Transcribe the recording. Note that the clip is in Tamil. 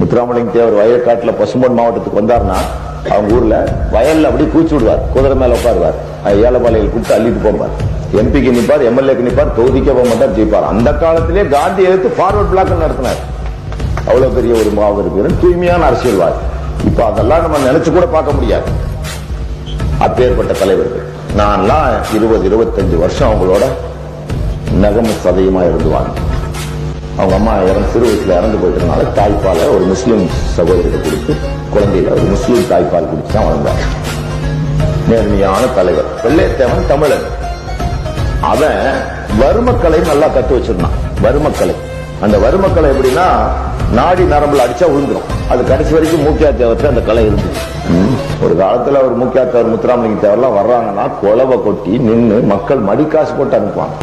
முத்துராமலிங்க தேவர் வயக்காட்டுல பசும்பொன் மாவட்டத்துக்கு வந்தாருன்னா அவங்க ஊர்ல வயல்ல அப்படியே கூச்சி விடுவார். குதிரை மேல உட்காருவார். ஏலபாளையில் கூப்பிட்டு அள்ளிட்டு போவார். எம்பிக்கு நிப்பார் எம்எல்ஏக்கு நிப்பார் தொகுதிக்க போக மாட்டார் ஜெயிப்பார். அந்த காலத்திலே காந்தி எடுத்து ஃபார்வர்ட் பிளாக் நடத்தினார். அவ்வளவு பெரிய ஒரு மாபெரும் தூய்மையான அரசியல்வாதி. இப்ப அதெல்லாம் நம்ம நினைச்சு கூட பார்க்க முடியாது. அப்பேற்பட்ட தலைவர்கள். நான்லாம் இருபது இருபத்தஞ்சு வருஷம் அவங்களோட நகம சதயமா இருந்து வாங்க அவங்க அம்மா இறந்து சிறு வயசுல இறந்து போயிட்டதுனால தாய்ப்பாலை ஒரு முஸ்லீம் சகோதரிட்ட கொடுத்து குழந்தையில ஒரு முஸ்லீம் தாய்ப்பால் குடிச்சு தான் வளர்ந்தார் நேர்மையான தலைவர். வெள்ளையத்தேவன் தமிழன். அவன் வறுமக்கலை நல்லா கத்து வச்சிருந்தான். வறுமக்கலை அந்த வறுமக்கலை எப்படின்னா நாடி நரம்புல அடிச்சா விழுந்துரும் அது கடைசி வரைக்கும் மூக்கியா தேவத்தை அந்த கலை இருந்துச்சு ஒரு காலத்துல ஒரு மூக்கியா தேவர் முத்துராமலிங்க தேவர்லாம் வர்றாங்கன்னா குலவை கொட்டி நின்னு மக்கள் மடிக்காசு போட்டு அனுப்புவாங்க.